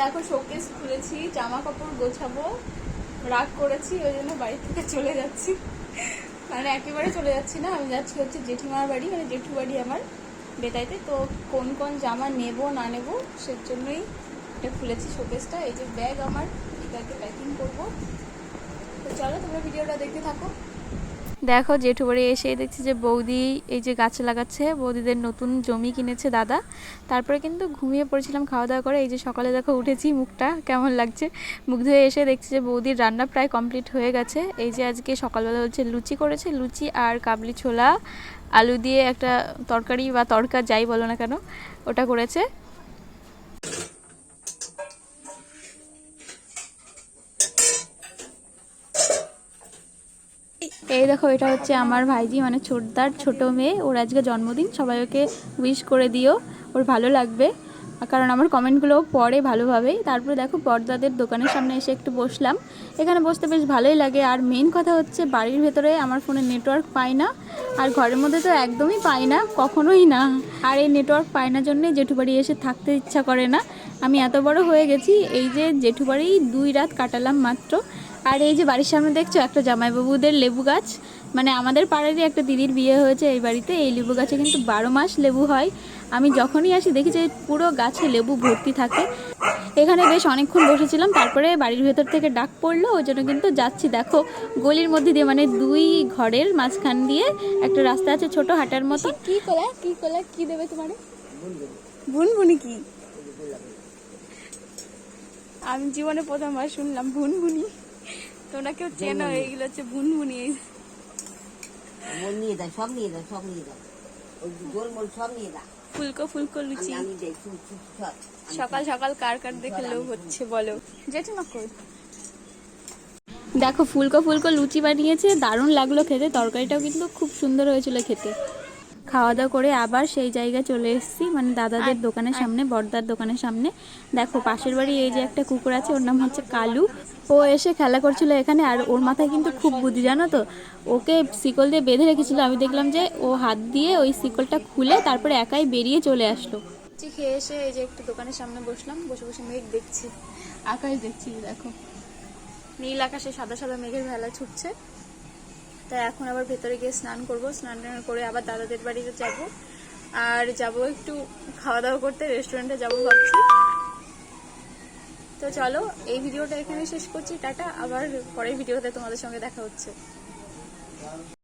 দেখো শোকেস খুলেছি জামা কাপড় গোছাবো, রাগ করেছি, ওই জন্য বাড়ি থেকে চলে যাচ্ছি। মানে একেবারে চলে যাচ্ছি না, আমি যাচ্ছি হচ্ছে জেঠিমার বাড়ি মানে জেঠু বাড়ি আমার বেতাইতে। তো কোন কোন জামা নেব, না নেব, সে জন্যই এটা খুলেছি শোকেসটা এই যে ব্যাগ আমার, এটাকে প্যাকিং করব। তো চলো, তোমরা ভিডিওটা দেখতে থাকো। দেখো জেঠু বাড়ি এসে দেখছি যে বৌদি এই যে গাছ লাগাচ্ছে, বৌদিদের নতুন জমি কিনেছে দাদা। তারপরে কিন্তু ঘুমিয়ে পড়েছিলাম খাওয়া দাওয়া করে। এই যে সকালে দেখো উঠেছি মুখটা, কেমন লাগছে? মুখ ধুয়ে এসে দেখছি যে বৌদির রান্না প্রায় কমপ্লিট হয়ে গেছে। এই যে আজকে সকালবেলা হচ্ছে লুচি করেছে, লুচি আর কাবলি ছোলা, আলু দিয়ে একটা তরকারি বা তরকা যাই বলো না কেন, ওটা করেছে। এই দেখো, এটা হচ্ছে আমার ভাইজি মানে ছোটদার ছোট মেয়ে। ওর আজকে জন্মদিন, সবাই ওকে উইশ করে দিও, ওর ভালো লাগবে। কারণ আমার কমেন্টগুলো পড়ে ভালোভাবেই। তারপরে দেখো বড়দাদের দোকানের সামনে এসে একটু বসলাম। এখানে বসতে বেশ ভালোই লাগে। আর মেন কথা হচ্ছে, বাড়ির ভেতরে আমার ফোনে নেটওয়ার্ক পাই না। আর ঘরের মধ্যে তো একদমই পাই না, কখনোই না। আর এই নেটওয়ার্ক পাই না জন্যে জেঠু বাড়ি এসে থাকতে ইচ্ছা করে না। আমি এত বড় হয়ে গেছি, এই যে জেঠু বাড়ি দুই রাত কাটালাম মাত্র। আর এই যে বাড়ির সামনে দেখছ একটা জামাইবাবুদের লেবু গাছ। মানে আমাদের পাড়ারই একটা দিদির বিয়ে হয়েছে এই বাড়িতে। এই লেবু গাছে কিন্তু বারো মাস লেবু হয়। আমি যখনই আসি দেখি যে পুরো গাছে লেবু ভর্তি থাকে। এখানে বেশ অনেকক্ষণ বসেছিলাম তারপরে বাড়ির ভেতর থেকে ডাক পড়ল। ওই জন্য কিন্তু যাচ্ছি। দেখো গলির মধ্যে দিয়ে মানে দুই ঘরের মাঝখান দিয়ে একটা রাস্তা আছে ছোট হাঁটার মতো। কি কলা? কি কলা? কি দেবে তোমারে? ভুনভুনি কি? আমি জীবনে প্রথমবার শুনলাম ভুনভুনি। তোমরা কেউ চেনো এইগুলো হচ্ছে ভুনভুনি এই মন নিয়ে দাও সব নিয়ে দাও সব নিয়ে দাও। ওই গোল মোল সব নিয়ে দাও। ফুলকো ফুলকো লুচি। সকাল সকাল কার কার দেখে লোভ হচ্ছে বলো। জেঠিমা কই? দেখো ফুলকো ফুলকো লুচি বানিয়েছে দারুণ লাগল খেতে তরকারিটাও কিন্তু খুব সুন্দর হয়েছিল খেতে। খাওয়া দাওয়া করে আবার সেই জায়গায় চলে এসেছি। মানে দাদাদের দোকানের সামনে বড়দার দোকানের সামনে। দেখো পাশের বাড়ি এই যে একটা কুকুর আছে ওর নাম হচ্ছে কালু। ও এসে খেলা করছিল এখানে আর ওর মাথায় কিন্তু খুব বুদ্ধি জানো তো? ওকে শিকল দিয়ে বেঁধে রেখেছিল। আমি দেখলাম যে ও হাত দিয়ে ওই শিকলটা খুলে তারপরে একাই বেরিয়ে চলে আসলো। খেয়ে এসে এই যে একটু দোকানের সামনে বসলাম বসে বসে মেঘ দেখছি। আকাশ দেখছি দেখো। নীল আকাশে সাদা সাদা মেঘের ভেলা ছুটছে। তাই এখন আবার ভেতরে গিয়ে স্নান করব। স্নান টান করে আবার দাদাদের বাড়িতে যাব। আর যাব একটু খাওয়া দাওয়া করতে রেস্টুরেন্টে যাব ভাবছি। তো চলো, এই ভিডিওটা এখানে শেষ করছি। টাটা, আবার পরের ভিডিওতে তোমাদের সঙ্গে দেখা হচ্ছে।